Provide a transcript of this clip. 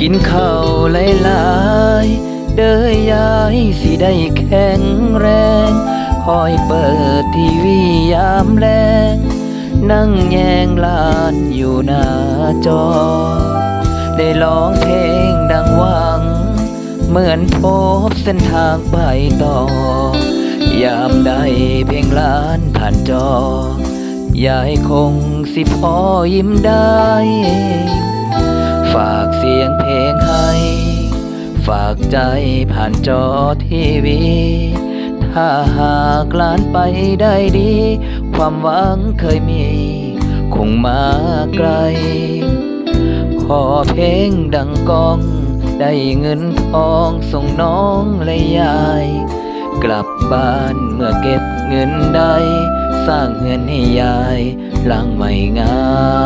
กินข้าวหลายๆเด้อยายสิได้แข็งแรง คอยเปิดทีวียามแลงนั่งแยงลานอยู่หน้าจอ ได้ร้องเพลงดังหวัง เหมือนพบเส้นทางไปต่อ ยามใดเพลงล้านผ่านจอ ยายคงสิพอยิ้มได้ เพลงให้ ฝากใจผ่านจอทีวี ถ้าหากลานไปได้ดี ความหวังเคยมี คงมาไกล ขอเพลงดังกอง ได้เงินทองส่งน้องและยาย กลับบ้านเมื่อเก็บเงินได้ สร้างเงินให้ยายหลังไม่งามงาม